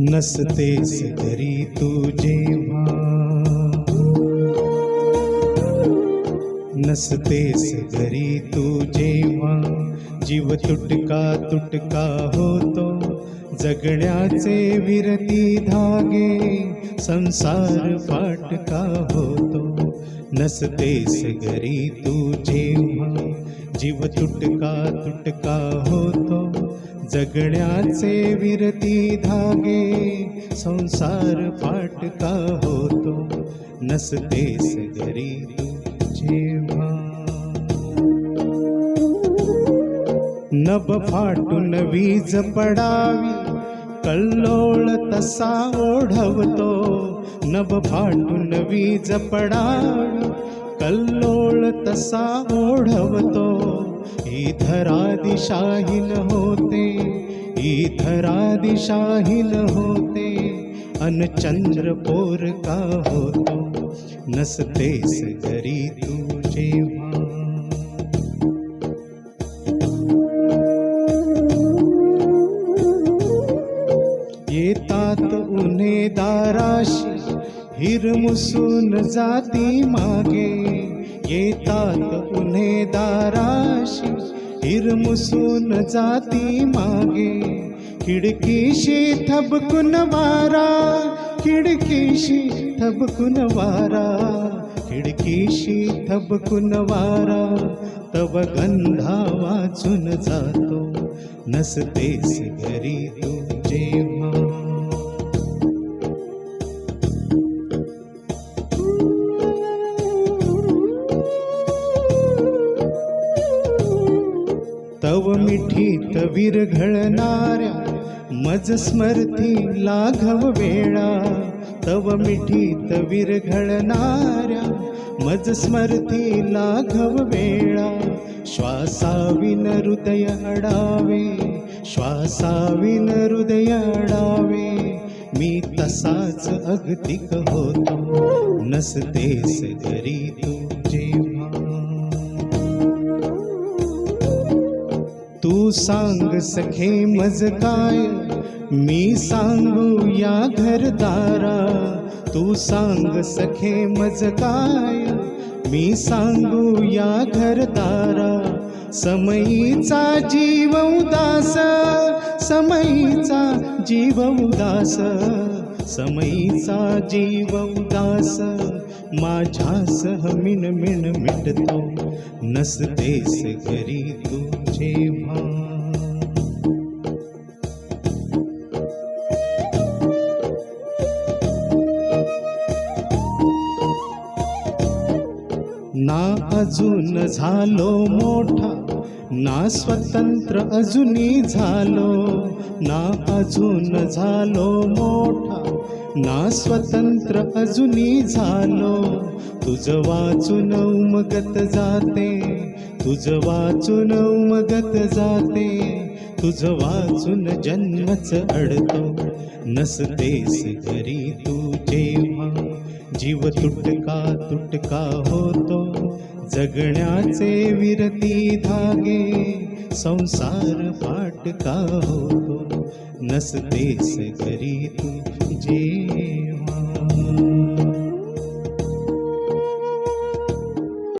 नसतेस घरी तू जेव्हा. नसतेस घरी तू जेव्हा. जीव तुटका तुटका होतो. जगण्याचे विरती धागे. संसार फाटका होतो. नसतेस घरी तू जेव्हा. जीव तुटका तुटका होतो. जगण्याचे विरती धागे संसार फाटका होतो. नसतेस घरी तू जेव्हा. नभ फाटून वीज पडावी कल्लोळ तसा ओढवतो. नभ फाटून वीज पडावी कल्लोळ तसा ओढवतो. ही धरा होते ही धरा होते अन चंद्र पोर का होतो? नसतेस घरी तू जेव्हा येतात उन्हे दाराशी हिरमुसून जाती मागे। येतात उन्हे दारा हिरमुसून जाती मागे खिडकीशी थबकून वारा खिडकीशी थबकून वारा खिडकीशी थबकून वारा तव गंधा वाचून जातो नसतेस घरी तू जेव्हा तव मिठीत विरघळणाऱ्या मज स्मरती लाघव वेळा. तव मिठीत विरघळणाऱ्या मज स्मरती लाघव वेळा. श्वासाविन हृदय अडावे श्वासाविन हृदय अडावे. मी तसाच अगतिक होतो. नसतेस घरी तू जेव तू सांग सखे मज काय मी सांगू या घरदारा. तू सांग सखे मज काय मी सांगू या घरदारा. समयीचा जीव उदास समयीचा जीव उदास समयीचा जीव उदास. माझ्यासह मिन मिन मिटतो. नसतेस घरी तू जेव्हा ना अजून झालो मोठा ना स्वतंत्र अजूनी झालो ना अजून झालो मोठा. ना स्वतंत्र अजूनी झालो तुझं वाचून उमगत जाते तुझं वाचून उमगत जाते तुझं वाचून जन्मच अडतो. नसतेस घरी तू जेव्हा जीव तुटका तुटका होतो. जगण्याचे विरती धागे संसार फाटका होतो. नसतेस घरी तू जे.